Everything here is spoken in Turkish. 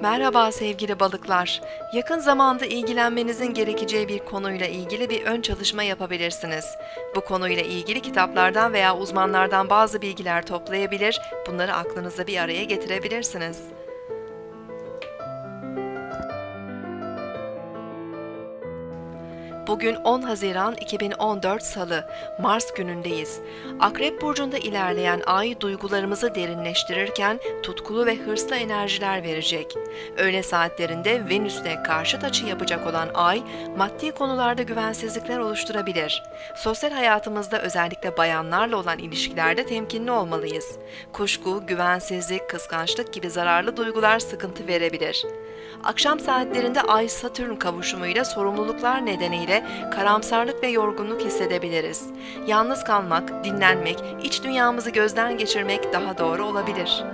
Merhaba sevgili balıklar. Yakın zamanda ilgilenmenizin gerekeceği bir konuyla ilgili bir ön çalışma yapabilirsiniz. Bu konuyla ilgili kitaplardan veya uzmanlardan bazı bilgiler toplayabilir, bunları aklınıza bir araya getirebilirsiniz. Bugün 10 Haziran 2014 Salı, Mars günündeyiz. Akrep burcunda ilerleyen ay duygularımızı derinleştirirken tutkulu ve hırslı enerjiler verecek. Öğle saatlerinde Venüs'te karşıt açı yapacak olan ay, maddi konularda güvensizlikler oluşturabilir. Sosyal hayatımızda özellikle bayanlarla olan ilişkilerde temkinli olmalıyız. Kuşku, güvensizlik, kıskançlık gibi zararlı duygular sıkıntı verebilir. Akşam saatlerinde Ay-Satürn kavuşumuyla sorumluluklar nedeniyle karamsarlık ve yorgunluk hissedebiliriz. Yalnız kalmak, dinlenmek, iç dünyamızı gözden geçirmek daha doğru olabilir.